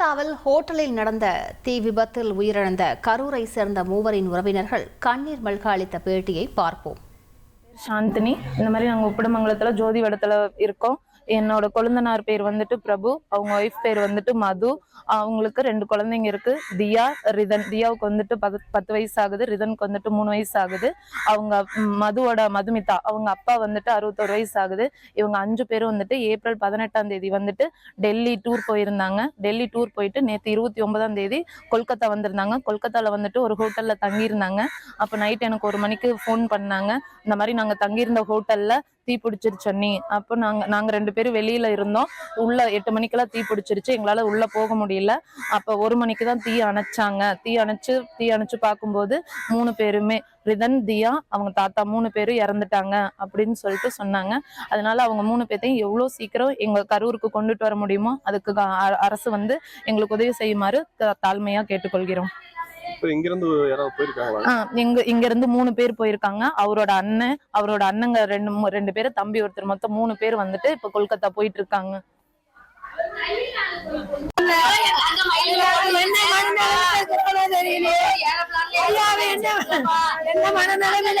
கொல்கத்தாவில் ஹோட்டலில் நடந்த தீ விபத்தில் உயிரிழந்த கரூரை சேர்ந்த மூவரின் உறவினர்கள் கண்ணீர் மல்க அளித்த பேட்டியை பார்ப்போம். சாந்தினி. இந்த மாதிரி நாங்கள் உப்பிடமங்கலத்தில் ஜோதி வடத்தில் இருக்கோம். என்னோட கொழுந்தனார் பேர் வந்துட்டு பிரபு அவங்க ஒய்ஃப் பேர் வந்துட்டு மது. அவங்களுக்கு ரெண்டு குழந்தைங்க இருக்கு. தியா ரிதன். தியாவுக்கு வந்துட்டு பத்து பத்து வயசு ஆகுது ரிதனுக்கு வந்துட்டு மூணு வயசு ஆகுது அவங்க மதுவோட மதுமிதா அவங்க அப்பா வந்துட்டு அறுபத்தோரு வயசு ஆகுது இவங்க அஞ்சு பேரும் வந்துட்டு ஏப்ரல் பதினெட்டாம் தேதி வந்துட்டு டெல்லி டூர் போயிருந்தாங்க. டெல்லி டூர் போயிட்டு நேற்று இருபத்தி ஒன்பதாம் தேதி கொல்கத்தா வந்திருந்தாங்க. கொல்கத்தால வந்துட்டு ஒரு ஹோட்டல்ல தங்கியிருந்தாங்க. அப்போ நைட் எனக்கு ஒரு மணிக்கு ஃபோன் பண்ணாங்க. இந்த மாதிரி நாங்கள் தங்கியிருந்த ஹோட்டல்ல தீ பிடிச்சிருச்சு அண்ணி. அப்போ நாங்க நாங்க ரெண்டு பேரும் வெளியில இருந்தோம். உள்ள எட்டு மணிக்கெல்லாம் தீ பிடிச்சிருச்சு. எங்களால உள்ள போக முடியல. அப்ப ஒரு மணிக்கு தான் தீ அணைச்சாங்க. தீ அணைச்சு தீ அணைச்சு பார்க்கும்போது மூணு பேருமே ரிதன் தியா அவங்க தாத்தா மூணு பேரும் இறந்துட்டாங்க அப்படின்னு சொல்லிட்டு சொன்னாங்க. அதனால அவங்க மூணு பேர்த்தையும் எவ்வளோ சீக்கிரம் எங்க கரூருக்கு கொண்டுட்டு வர முடியுமோ அதுக்கு அரசு வந்து எங்களுக்கு உதவி செய்யுமாறு தாழ்மையா கேட்டுக்கொள்கிறோம். இங்க இங்க இருந்து மூணு பேர் போயிருக்காங்க அவரோட அண்ணன் அவரோட அண்ணங்க ரெண்டு ரெண்டு பேரு தம்பி ஒருத்தர் மொத்தம் மூணு பேர் வந்துட்டு இப்ப கொல்கத்தா போயிட்டு இருக்காங்க என்ன மனநிலைமையில